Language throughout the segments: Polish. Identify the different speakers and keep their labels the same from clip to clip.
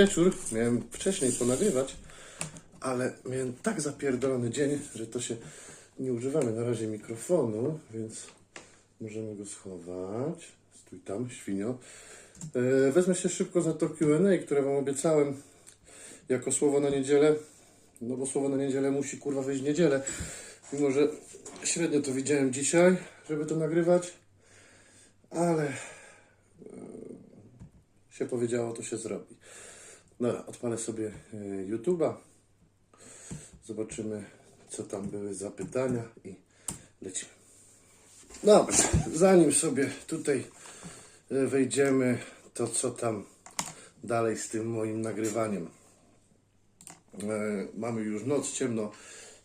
Speaker 1: e, wieczór. Miałem wcześniej ponagrywać, ale miałem tak zapierdolony dzień, że to się nie używamy na razie mikrofonu, więc możemy go schować. Stój tam, świnio. E, wezmę się szybko za to Q&A, które wam obiecałem jako słowo na niedzielę. No bo słowo na niedzielę musi kurwa wyjść w niedzielę. Mimo, że średnio to widziałem dzisiaj, żeby to nagrywać, ale się powiedziało, to się zrobi. Dobra, odpalę sobie e, YouTube'a. Zobaczymy, co tam były za pytania i lecimy. Dobrze, zanim sobie tutaj e, wejdziemy, to co tam dalej z tym moim nagrywaniem. E, mamy już noc, ciemno,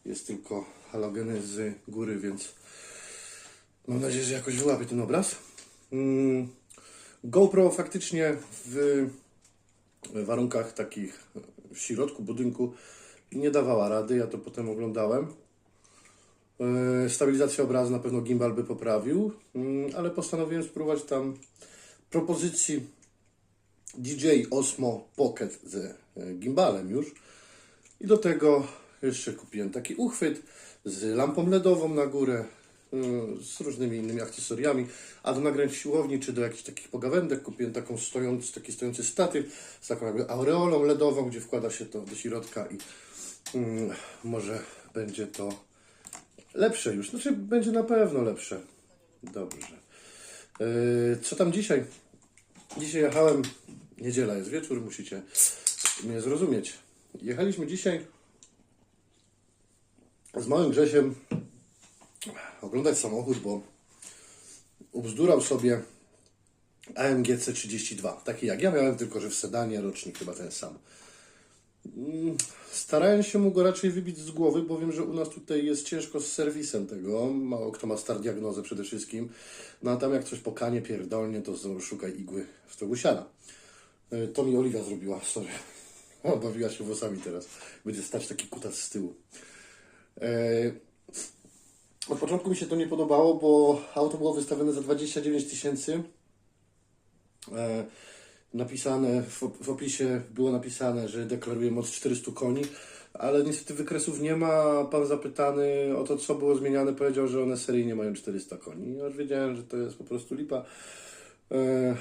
Speaker 1: jest tylko halogeny z góry, więc mam nadzieję, że jakoś wyłapię ten obraz. Mm, GoPro faktycznie w warunkach takich w środku budynku nie dawała rady, ja to potem oglądałem. E, Stabilizacja obrazu na pewno gimbal by poprawił, mm, ale postanowiłem spróbować tam propozycji DJ Osmo Pocket z e, gimbalem już. I do tego jeszcze kupiłem taki uchwyt z lampą LEDową na górę, z różnymi innymi akcesoriami. A do nagrań w siłowni czy do jakichś takich pogawędek kupiłem taką stojący, taki stojący statyw z taką jakby aureolą LEDową, gdzie wkłada się to do środka i mm, może będzie to lepsze już. Znaczy będzie na pewno lepsze. Dobrze. Yy, co tam dzisiaj? Dzisiaj jechałem, niedziela jest wieczór, musicie mnie zrozumieć. Jechaliśmy dzisiaj z małym Grzesiem oglądać samochód, bo ubzdurał sobie AMG C32. Taki jak ja miałem, tylko że w sedanie, rocznik chyba ten sam. Mm, Starałem się mu go raczej wybić z głowy, bo wiem, że u nas tutaj jest ciężko z serwisem tego. Mało kto ma star diagnozę przede wszystkim. No a tam jak coś pokanie pierdolnie, to szukaj igły w to siana. Y, To mi Oliwia zrobiła, sorry. O, bawiła się włosami teraz. Będzie stać taki kutas z tyłu. E, Od początku mi się to nie podobało, bo auto było wystawione za 29 tysięcy. E, Napisane w, op- w opisie było napisane, że deklaruje moc 400 koni, ale niestety wykresów nie ma. Pan zapytany o to, co było zmieniane, powiedział, że one seryjnie mają 400 koni. Ja już wiedziałem, że to jest po prostu lipa. E,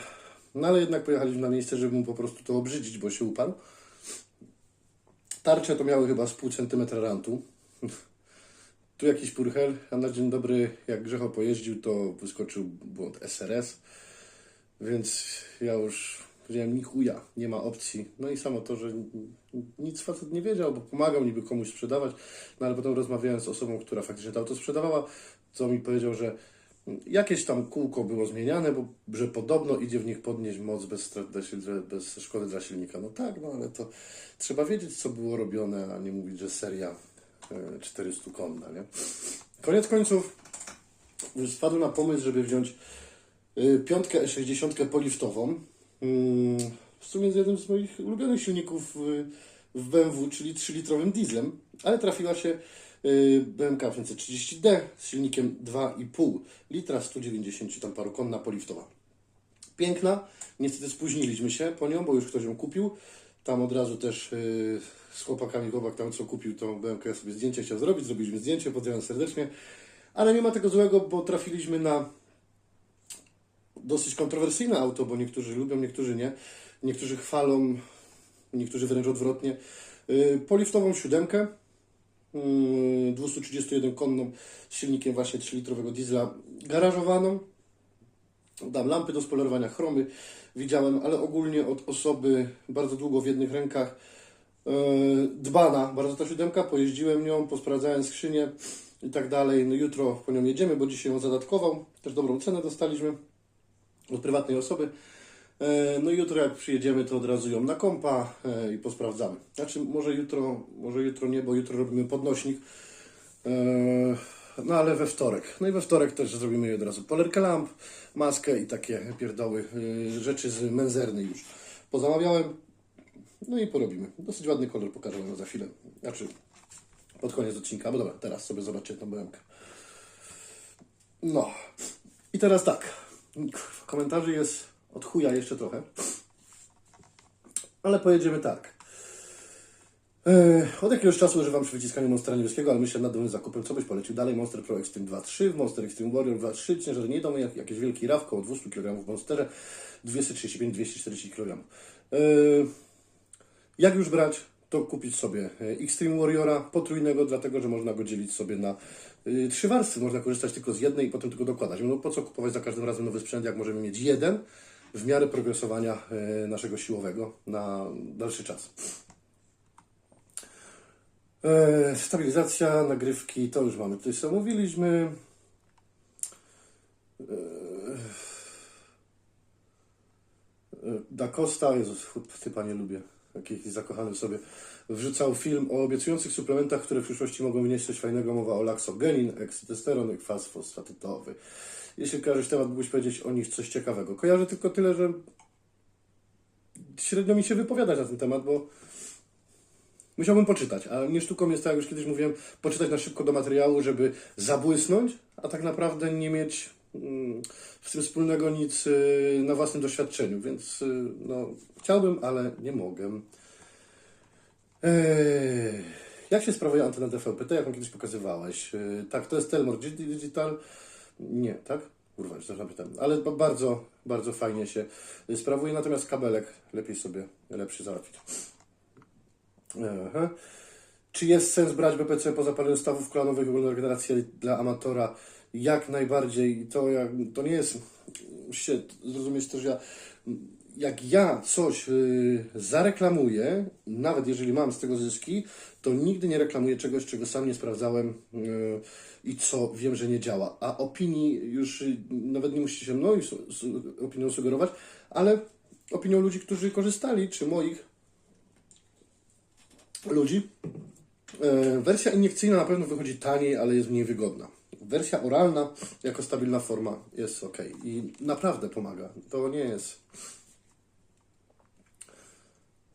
Speaker 1: No ale jednak pojechaliśmy na miejsce, żeby mu po prostu to obrzydzić, bo się uparł. Tarcze to miały chyba z pół centymetra rantu. Tu jakiś purchel, a na dzień dobry, jak Grzecho pojeździł, to wyskoczył błąd SRS. Więc ja już powiedziałem, ni chuja, nie ma opcji. No i samo to, że nic facet nie wiedział, bo pomagał niby komuś sprzedawać, no ale potem rozmawiałem z osobą, która faktycznie to auto sprzedawała, co mi powiedział, że jakieś tam kółko było zmieniane, bo że podobno idzie w nich podnieść moc bez, strat bez szkody dla silnika. No tak, no ale to trzeba wiedzieć, co było robione, a nie mówić, że seria 400 konna, nie? Koniec końców spadł na pomysł, żeby wziąć y, piątkę E60 poliftową. Mm, W sumie jest jednym z moich ulubionych silników y, w BMW, czyli 3-litrowym dieslem, ale trafiła się y, BMK 530D z silnikiem 2,5 litra, 190 tam paru konna poliftowa. Piękna, niestety spóźniliśmy się po nią, bo już ktoś ją kupił. Tam od razu też y, z chłopakami, chłopak tam co kupił tą BMK sobie zdjęcie chciał zrobić, zrobiliśmy zdjęcie, pozdrawiam serdecznie. Ale nie ma tego złego, bo trafiliśmy na dosyć kontrowersyjne auto, bo niektórzy lubią, niektórzy nie. Niektórzy chwalą, niektórzy wręcz odwrotnie. Yy, Poliftową siódemkę, yy, 231-konną z silnikiem właśnie 3-litrowego diesla garażowaną. Dam lampy do spolerowania chromy, widziałem, ale ogólnie od osoby bardzo długo w jednych rękach yy, dbana bardzo ta siódemka, pojeździłem nią, posprawdzałem skrzynię i tak dalej. No jutro po nią jedziemy, bo dzisiaj ją zadatkował, też dobrą cenę dostaliśmy od prywatnej osoby. E, No jutro jak przyjedziemy, to od razu ją na kompa e, i posprawdzamy. Znaczy może jutro, może jutro nie, bo jutro robimy podnośnik. No ale we wtorek. No i we wtorek też zrobimy od razu polerkę lamp, maskę i takie pierdoły, e, rzeczy z menzerny już. Pozamawiałem. No i porobimy. Dosyć ładny kolor pokażę Wam za chwilę. Znaczy pod koniec odcinka, bo dobra, teraz sobie zobaczcie tą BMK. No. I teraz tak. Komentarzy jest od chuja jeszcze trochę. Ale pojedziemy tak. E, Od jakiegoś czasu używam przy wyciskaniu Monstera niebieskiego, ale myślę nad nowym zakupem, co byś polecił dalej. Monster Pro Extreme 2.3, w Monster Extreme Warrior 2.3, ciężar nie idą, jak, jakieś wielki RAW, około 200 kg w Monsterze, 235-240 kg. E, Jak już brać, to kupić sobie e, Extreme Warriora potrójnego, dlatego że można go dzielić sobie na y, trzy warstwy. Można korzystać tylko z jednej i potem tylko dokładać. No po co kupować za każdym razem nowy sprzęt, jak możemy mieć jeden w miarę progresowania e, naszego siłowego na dalszy czas. E, stabilizacja, nagrywki, to już mamy. Tutaj co mówiliśmy. E, Da Costa, Jezus, typa nie lubię, jakiś zakochany sobie, wrzucał film o obiecujących suplementach, które w przyszłości mogą wnieść coś fajnego. Mowa o laksogenin, eksytesterol i kwas fosfatytowy. Jeśli kojarzysz temat, mógłbyś powiedzieć o nich coś ciekawego. Kojarzę tylko tyle, że średnio mi się wypowiadać na ten temat, bo Musiałbym poczytać, a nie sztuką jest, tak jak już kiedyś mówiłem, poczytać na szybko do materiału, żeby zabłysnąć, a tak naprawdę nie mieć mm, z tym wspólnego nic y, na własnym doświadczeniu, więc y, no, chciałbym, ale nie mogę. Eee, jak się sprawuje antena DVB-T, jaką kiedyś pokazywałeś? Yy, tak, to jest Telmor Digi- Digital. Nie, tak? Kurwa, już też zapytam. Ale ba- bardzo, bardzo fajnie się sprawuje, natomiast kabelek lepiej sobie, lepszy załatwić. Aha. Czy jest sens brać BPC po zapaleniu stawów klanowych ogólnej generacji dla amatora? Jak najbardziej. To, jak, to nie jest. Musicie zrozumieć też, ja, jak ja coś y, zareklamuję, nawet jeżeli mam z tego zyski, to nigdy nie reklamuję czegoś, czego sam nie sprawdzałem y, i co wiem, że nie działa. A opinii już y, nawet nie musicie się mną opinią sugerować, ale opinią ludzi, którzy korzystali, czy moich ludzi. E, Wersja iniekcyjna na pewno wychodzi taniej, ale jest mniej wygodna. Wersja oralna, jako stabilna forma, jest ok i naprawdę pomaga. To nie jest.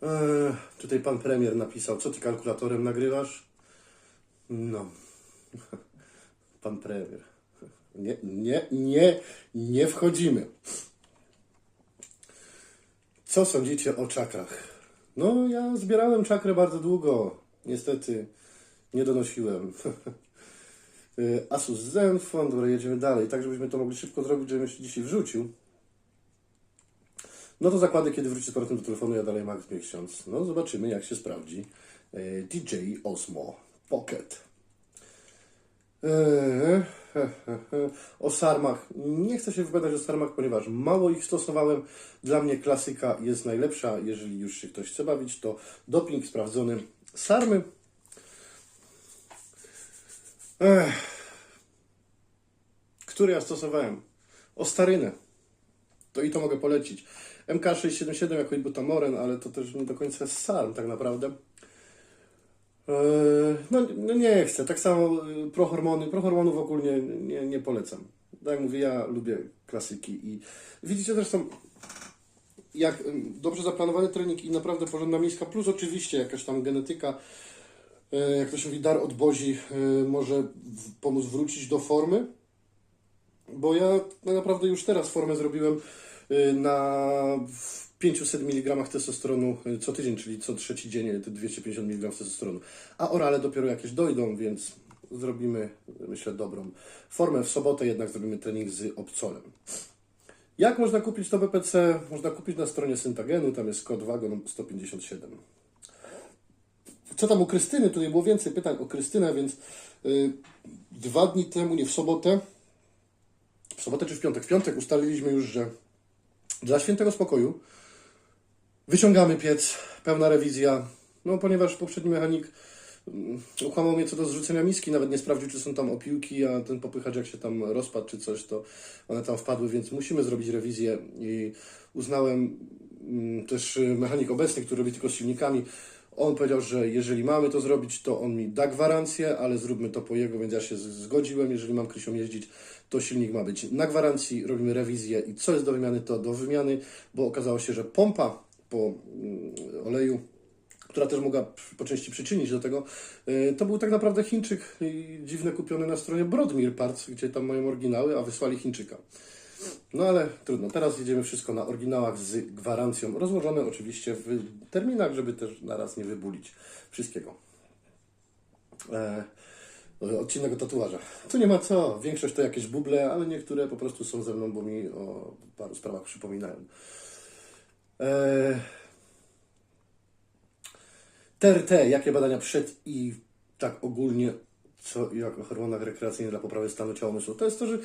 Speaker 1: E, tutaj pan premier napisał, co ty kalkulatorem nagrywasz? No, pan premier. Nie, nie, nie, nie wchodzimy. Co sądzicie o czakrach? No, ja zbierałem czakrę bardzo długo. Niestety nie donosiłem. Y, Asus Zenfone, dobra, jedziemy dalej. Tak, żebyśmy to mogli szybko zrobić, żebym się dzisiaj wrzucił. No to zakłady, kiedy wróci z powrotem do telefonu, ja dalej Max miesiąc. No, zobaczymy, jak się sprawdzi. Y, DJ Osmo Pocket. O sarmach. Nie chcę się wypowiadać o sarmach, ponieważ mało ich stosowałem. Dla mnie klasyka jest najlepsza. Jeżeli już się ktoś chce bawić, to doping sprawdzony. Sarmy. Ech. Który ja stosowałem? Ostarynę. To i to mogę polecić. MK677 jako ibutamoren, ale to też nie do końca jest sarm tak naprawdę. Eee, No, no nie chcę. Tak samo y, prohormony. Prohormonów ogólnie nie, nie polecam. Tak jak mówię, ja lubię klasyki i widzicie zresztą jak dobrze zaplanowany trening i naprawdę porządna miejska, plus oczywiście jakaś tam genetyka, e, jak to się mówi, dar od Bozi e, może pomóc wrócić do formy, bo ja tak naprawdę już teraz formę zrobiłem na 500 mg testosteronu y, co tydzień, czyli co trzeci dzień y, te 250 mg testosteronu. A orale dopiero jakieś dojdą, więc zrobimy, myślę, dobrą formę. W sobotę jednak zrobimy trening z obcolem. Jak można kupić to BPC? Można kupić na stronie Syntagenu, tam jest kod wagon 157. Co tam u Krystyny? Tutaj było więcej pytań o Krystynę, więc y, dwa dni temu, nie w sobotę, w sobotę czy w piątek? W piątek ustaliliśmy już, że dla świętego spokoju wyciągamy piec, pełna rewizja, no ponieważ poprzedni mechanik mm, ukłamał mnie co do zrzucenia miski, nawet nie sprawdził, czy są tam opiłki, a ten popychacz jak się tam rozpadł czy coś, to one tam wpadły, więc musimy zrobić rewizję. I uznałem mm, też y, mechanik obecny, który robi tylko z silnikami, on powiedział, że jeżeli mamy to zrobić, to on mi da gwarancję, ale zróbmy to po jego, więc ja się zgodziłem. Jeżeli mam Krysią jeździć, to silnik ma być na gwarancji, robimy rewizję i co jest do wymiany, to do wymiany, bo okazało się, że pompa po mm, oleju która też mogła po części przyczynić do tego, y, to był tak naprawdę Chińczyk dziwny kupiony na stronie Brodmir Parts, gdzie tam mają oryginały, a wysłali Chińczyka. No ale trudno, teraz jedziemy wszystko na oryginałach z gwarancją, rozłożone oczywiście w terminach, żeby też na raz nie wybulić wszystkiego. E, odcinek o tatuażach. Tu nie ma co, większość to jakieś buble, ale niektóre po prostu są ze mną, bo mi o paru sprawach przypominają. E, TRT, jakie badania przed i tak ogólnie, co jak o hormonach rekreacyjnych dla poprawy stanu ciała umysłu. To jest to, że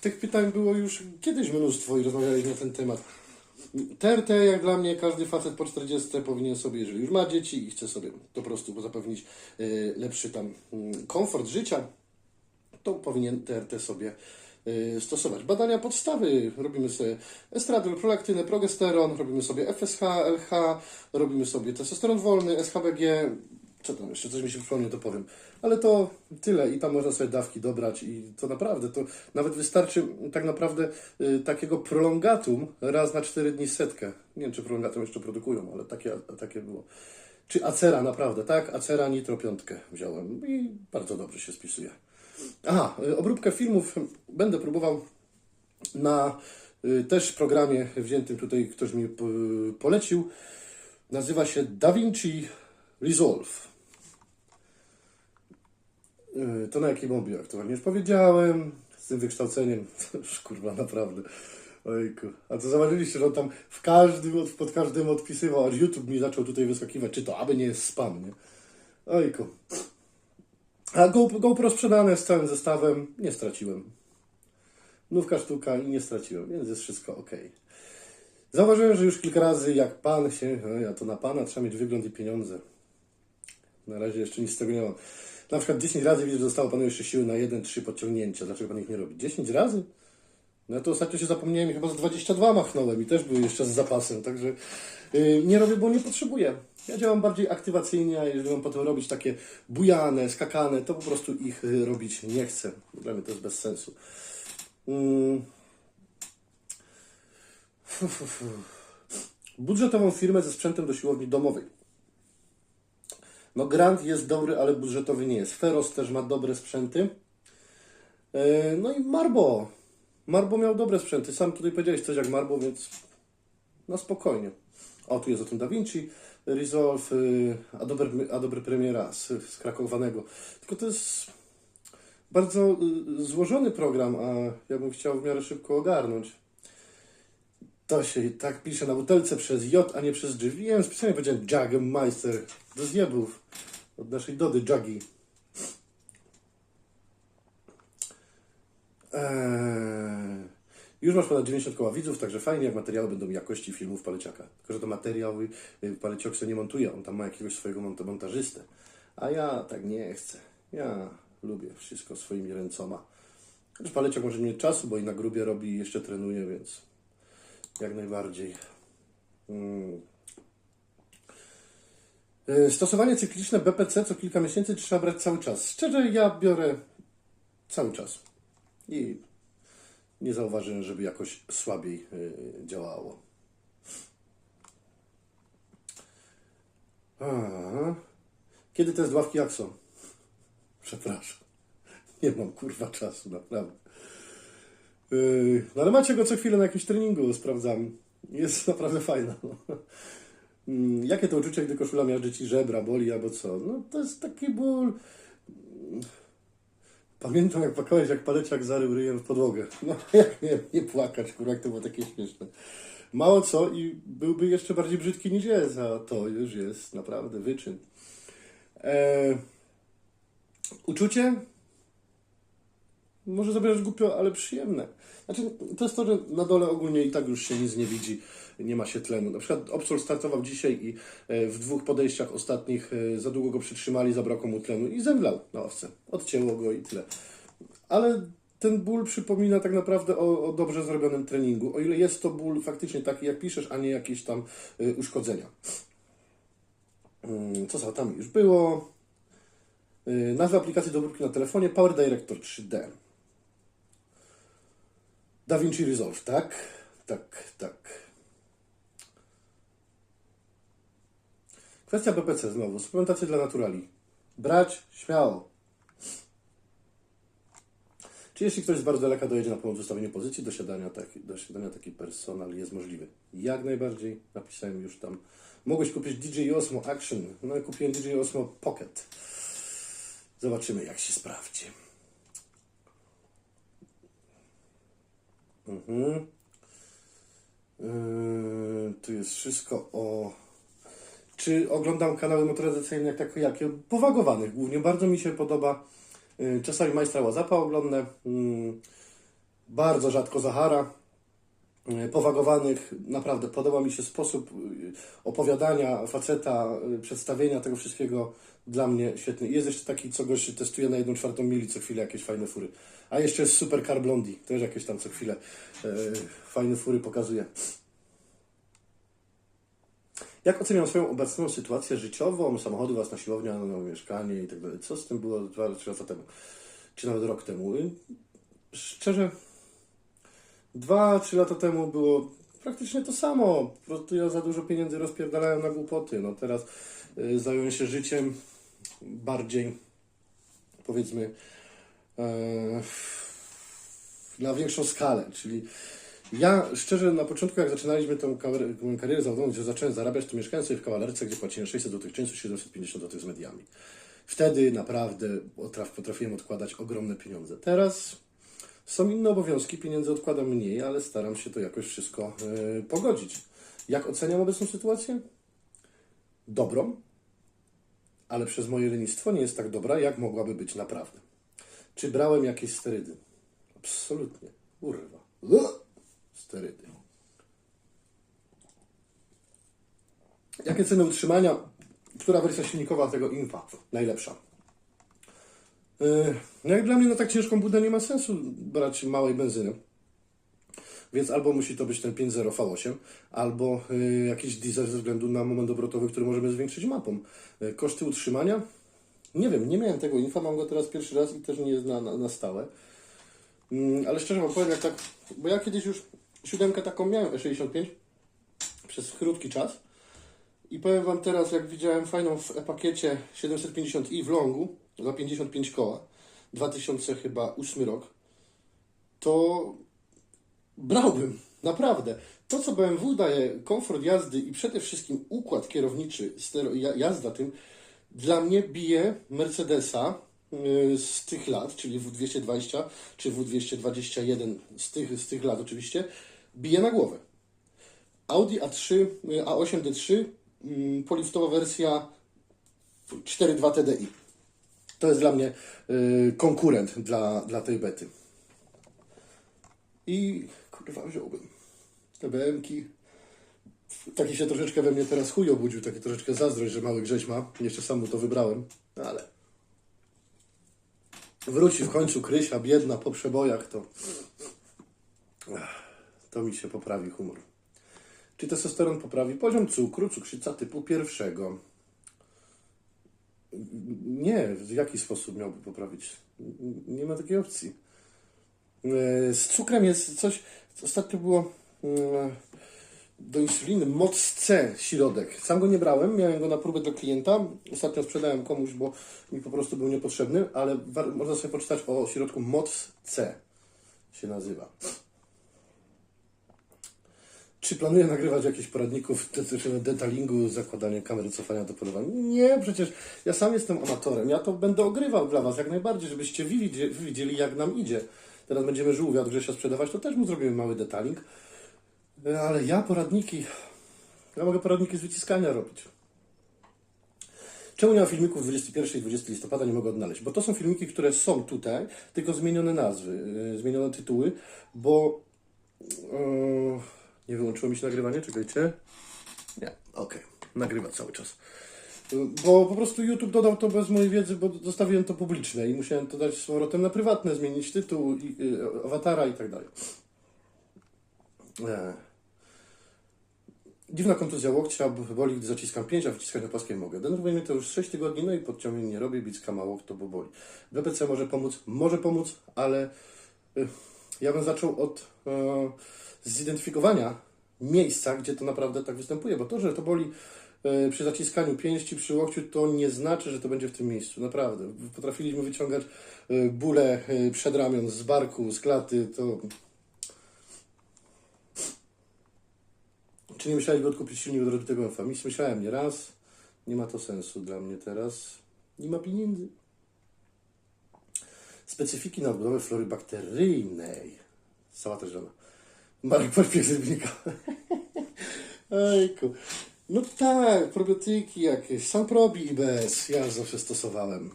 Speaker 1: tych pytań było już kiedyś mnóstwo i rozmawialiśmy na ten temat. TRT, jak dla mnie, każdy facet po 40 powinien sobie, jeżeli już ma dzieci i chce sobie po prostu zapewnić y, lepszy tam mm, komfort życia, to powinien TRT sobie stosować. Badania podstawy, robimy sobie estradol, prolaktynę, progesteron, robimy sobie FSH, LH, robimy sobie testosteron wolny, SHBG, co tam jeszcze, coś mi się przypomnie, to powiem. Ale to tyle i tam można sobie dawki dobrać i to naprawdę, to nawet wystarczy tak naprawdę y, takiego prolongatum raz na 4 dni setkę. Nie wiem, czy prolongatum jeszcze produkują, ale takie, takie było. Czy acera naprawdę, tak? Acera nitro piątkę wziąłem i bardzo dobrze się spisuje. Aha, y, obróbkę filmów będę próbował na y, też programie wziętym tutaj, ktoś mi po- polecił. Nazywa się DaVinci Resolve. Y, To na jakiej mowie aktualnie już powiedziałem. Z tym wykształceniem, kurwa naprawdę. Ojku. A to zauważyliście, że on tam w każdym, od- pod każdym odpisywał, aż YouTube mi zaczął tutaj wyskakiwać, czy to aby nie jest spam, nie? Ojku. A Go, GoPro sprzedane z całym zestawem nie straciłem. Nówka sztuka i nie straciłem, więc jest wszystko ok. Zauważyłem, że już kilka razy jak pan się, ja to na pana trzeba mieć wygląd i pieniądze. Na razie jeszcze nic z tego nie mam. Na przykład 10 razy widzę, że zostało panu jeszcze siły na 1-3 podciągnięcia. Dlaczego pan ich nie robi? 10 razy? No to ostatnio się zapomniałem i chyba z 22 machnąłem i też były jeszcze z zapasem, także yy, nie robię, bo nie potrzebuję. Ja działam bardziej aktywacyjnie, a jeżeli mam potem robić takie bujane, skakane, to po prostu ich y, robić nie chcę. Dla mnie to jest bez sensu. Mm. Budżetową firmę ze sprzętem do siłowni domowej. No Grant jest dobry, ale budżetowy nie jest. Feros też ma dobre sprzęty. E, No i Marbo. Marbo miał dobre sprzęty. Sam tutaj powiedziałeś coś jak Marbo, więc no spokojnie. O, tu jest o tym Da Vinci, Resolve, y, Adobe, Adobe Premiera z, z krakowanego. Tylko to jest bardzo y, złożony program, a ja bym chciał w miarę szybko ogarnąć. To się tak pisze na butelce przez J, a nie przez G. Wiem, specjalnie powiedziałem Jagmeister. Do zjebów. Od naszej Dody Jagi. Eee, już masz ponad 90 koła widzów, także fajnie, jak materiały będą jakości filmów Paleciaka. Tylko, że to materiały y, Paleciok sobie nie montuje, on tam ma jakiegoś swojego mont- montażystę. A ja tak nie chcę. Ja lubię wszystko swoimi ręcoma. Chociaż Paleciok może mieć czasu, bo i na grubie robi i jeszcze trenuje, więc jak najbardziej. Mm. Y, Stosowanie cykliczne BPC co kilka miesięcy trzeba brać cały czas? Szczerze, ja biorę cały czas. I nie zauważyłem, żeby jakoś słabiej y, działało. A, kiedy test ławki Axo? Przepraszam. Nie mam kurwa czasu, naprawdę. Yy, no ale macie go co chwilę na jakimś treningu, sprawdzam. Jest naprawdę fajna. Mm, Jakie to uczucie, gdy koszula miażdży ci żebra, boli albo co? No to jest taki ból. Pamiętam jak płakałeś, jak paleciak zarył ryjem w podłogę. No jak nie, nie płakać, kurwa, jak to było takie śmieszne. Mało co i byłby jeszcze bardziej brzydki niż jest, a to już jest naprawdę wyczyn. E, uczucie? Może zabierać głupio, ale przyjemne. Znaczy, to, że na dole ogólnie i tak już się nic nie widzi, nie ma się tlenu. Na przykład Opsol startował dzisiaj i e, w dwóch podejściach ostatnich e, za długo go przytrzymali, zabrakło mu tlenu i zemdlał na owce. Odcięło go i tyle. Ale ten ból przypomina tak naprawdę o, o dobrze zrobionym treningu. O ile jest to ból faktycznie taki, jak piszesz, a nie jakieś tam e, uszkodzenia. Mm, Co za tam już było? Nazwa aplikacji do na telefonie Power Director 3D. DaVinci Resolve, tak? Tak, tak. Kwestia BPC znowu. Suplementacja dla naturali. Brać śmiało. Czy jeśli ktoś z bardzo daleka dojedzie na pomoc w ustawieniu pozycji, dosiadania, taki, dosiadania taki personal jest możliwy? Jak najbardziej. Napisałem już tam. Mogłeś kupić DJ Osmo Action. No i kupiłem DJ Osmo Pocket. Zobaczymy, jak się sprawdzi. Mhm. Yy, tu jest wszystko o. Czy oglądam kanały motoryzacyjne jak takie jakie? Powagowanych głównie. Bardzo mi się podoba. Yy, czasami Majstra Łazapa oglądam. Yy, bardzo rzadko Zahara. Yy, Powagowanych. Naprawdę podoba mi się sposób yy, opowiadania faceta, yy, przedstawienia tego wszystkiego. Dla mnie świetny. Jest jeszcze taki, co gość testuje na jedną czwartą mili co chwilę jakieś fajne fury. A jeszcze jest Super Car Blondie. Też jakieś tam co chwilę yy, fajne fury pokazuje. Jak oceniam swoją obecną sytuację życiową, samochody, własna siłownia, nowe mieszkanie i tak dalej? Co z tym było 2-3 lata temu? Czy nawet rok temu? Y, Szczerze, 2-3 lata temu było praktycznie to samo. Po prostu ja za dużo pieniędzy rozpierdalałem na głupoty. No teraz y, zająłem się życiem bardziej, powiedzmy, e, na większą skalę, czyli ja szczerze na początku, jak zaczynaliśmy tą karierę, zawodową, gdzie zacząłem zarabiać, to mieszkałem sobie w kawalerce, gdzie płaciłem 600 zł czyńców, 750 zł z mediami. Wtedy naprawdę potraf, potrafiłem odkładać ogromne pieniądze. Teraz są inne obowiązki, pieniędzy odkładam mniej, ale staram się to jakoś wszystko e, pogodzić. Jak oceniam obecną sytuację? Dobrą, ale przez moje lenistwo nie jest tak dobra, jak mogłaby być naprawdę. Czy brałem jakieś sterydy? Absolutnie. Kurwa. Ugh! Sterydy. Jakie ceny utrzymania? Która wersja silnikowa tego Infa najlepsza? Yy, No jak dla mnie na tak ciężką budę nie ma sensu brać małej benzyny. Więc albo musi to być ten 5.0 V8, albo y, jakiś diesel ze względu na moment obrotowy, który możemy zwiększyć mapą. Y, koszty utrzymania? Nie wiem, nie miałem tego infa, mam go teraz pierwszy raz i też nie jest na, na, na stałe. Mm, ale szczerze wam powiem, jak tak, bo ja kiedyś już siódemkę taką miałem, E65, przez krótki czas. I powiem wam teraz, jak widziałem fajną w e-pakiecie 750i w longu za 55 koła, 2000 chyba 8 rok, to brałbym, naprawdę. To, co BMW daje, komfort jazdy i przede wszystkim układ kierowniczy, stero, ja- jazda tym, dla mnie bije Mercedesa y, z tych lat, czyli W220 czy W221 z tych, z tych lat oczywiście, bije na głowę. Audi A3, y, A8 D3, mm, poliftowa wersja 4.2 TDI. To jest dla mnie y, konkurent dla, dla tej bety. I kurwa wziąłbym te BM-ki. Taki się troszeczkę we mnie teraz chuj obudził, taki troszeczkę zazdrość, że mały Grześ ma. Jeszcze sam mu to wybrałem, no ale wróci w końcu Krysia, biedna, po przebojach, to to mi się poprawi humor. Czy testosteron poprawi poziom cukru, cukrzyca typu pierwszego? Nie, w jaki sposób miałby poprawić? Nie ma takiej opcji. E, Z cukrem jest coś, ostatnio było mm, do insuliny moc C środek. Sam go nie brałem, miałem go na próbę dla klienta. Ostatnio sprzedałem komuś, bo mi po prostu był niepotrzebny, ale można sobie poczytać o środku moc C się nazywa. Czy planuję nagrywać jakieś poradników dotyczących detalingu, zakładania kamery, cofania do polowania? Nie, przecież ja sam jestem amatorem. Ja to będę ogrywał dla Was jak najbardziej, żebyście wi- widzi- widzieli, jak nam idzie. Teraz będziemy żółwia od Grzesia sprzedawać, to też mu zrobimy mały detaling. E, Ale ja poradniki... Ja mogę poradniki z wyciskania robić. Czemu nie ma filmików 21 i 20 listopada, nie mogę odnaleźć? Bo to są filmiki, które są tutaj, tylko zmienione nazwy, yy, zmienione tytuły, bo... Yy, nie wyłączyło mi się nagrywanie, czekajcie. Nie, okej, nagrywa cały czas. Bo po prostu YouTube dodał to bez mojej wiedzy, bo zostawiłem to publiczne i musiałem to dać z powrotem na prywatne, zmienić tytuł, i, yy, awatara i tak dalej. Eee. Dziwna kontuzja łokcia, boli, zaciskam pięć, a wciskać na płaskiej mogę. Denerwuje mnie to już 6 tygodni, no i podciągnięć nie robię, bicka mało, to bo boli. BPC może pomóc? Może pomóc, ale y, ja bym zaczął od e, zidentyfikowania miejsca, gdzie to naprawdę tak występuje, bo to, że to boli e, przy zaciskaniu pięści przy łokciu, to nie znaczy, że to będzie w tym miejscu. Naprawdę. Potrafiliśmy wyciągać e, bóle e, przed ramion, z barku, z klaty, to... Czy nie myślałeś, by odkupić silnik od Famis? Myślałem nie raz. Nie ma to sensu dla mnie teraz. Nie ma pieniędzy. Specyfiki na odbudowę flory bakteryjnej. Sałata żona. Marek Pośpiech z. Ejku. No tak, probiotyki jakieś. Sam probi i bez. Ja zawsze stosowałem.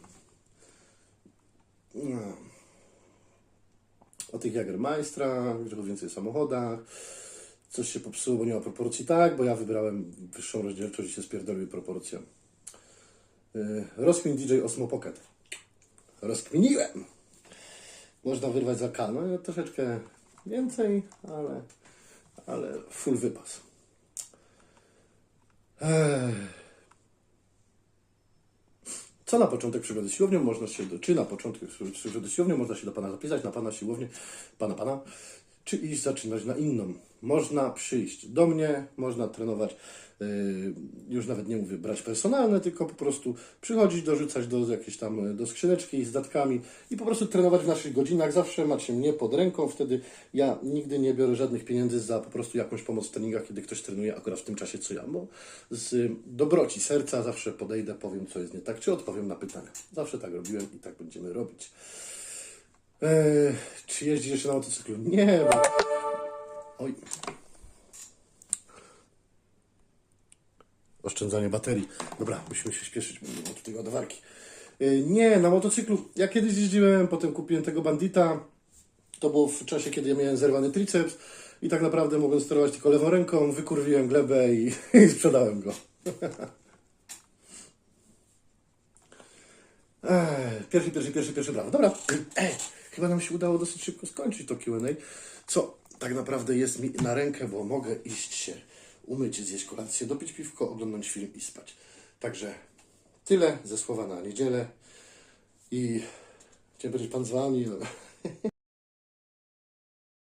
Speaker 1: No. O tych Jagermeistra, trochę więcej samochodach. Coś się popsuło, bo nie ma proporcji. Tak, bo ja wybrałem wyższą rozdzielczość i się spierdoliły proporcje. Yy, Rozkmin DJ Osmo Pocket. Rozkminiłem. Można wyrwać za K. No troszeczkę więcej, ale, ale full wypas. Co na początek przygody z siłownią można się do, czy na początku przygody z siłownią można się do Pana zapisać, na Pana siłownię, Pana, Pana, czy iść zaczynać na inną. Można przyjść do mnie, można trenować, yy, już nawet nie mówię brać personalne, tylko po prostu przychodzić, dorzucać do jakiejś tam, y, do skrzyneczki z datkami i po prostu trenować w naszych godzinach. Zawsze macie mnie pod ręką, wtedy ja nigdy nie biorę żadnych pieniędzy za po prostu jakąś pomoc w treningach, kiedy ktoś trenuje akurat w tym czasie, co ja. Bo z y, dobroci serca zawsze podejdę, powiem, co jest nie tak, czy odpowiem na pytania. Zawsze tak robiłem i tak będziemy robić. Eee, czy jeździsz jeszcze na motocyklu? Nie, bo... Oj. Oszczędzanie baterii. Dobra, musimy się śpieszyć, bo nie ma tutaj ładowarki. Eee, nie, na motocyklu. Ja kiedyś jeździłem, potem kupiłem tego bandita. To było w czasie, kiedy ja miałem zerwany triceps i tak naprawdę mogłem sterować tylko lewą ręką, wykurwiłem glebę i, i sprzedałem go. Pierwszy, pierwszy, pierwszy, pierwszy, brawo. Dobra, chyba nam się udało dosyć szybko skończyć to Q&A. Co tak naprawdę jest mi na rękę, bo mogę iść się umyć, zjeść kolację, dopić piwko, oglądać film i spać. Także tyle ze słowa na niedzielę i chciałem powiedzieć pan z wami, ale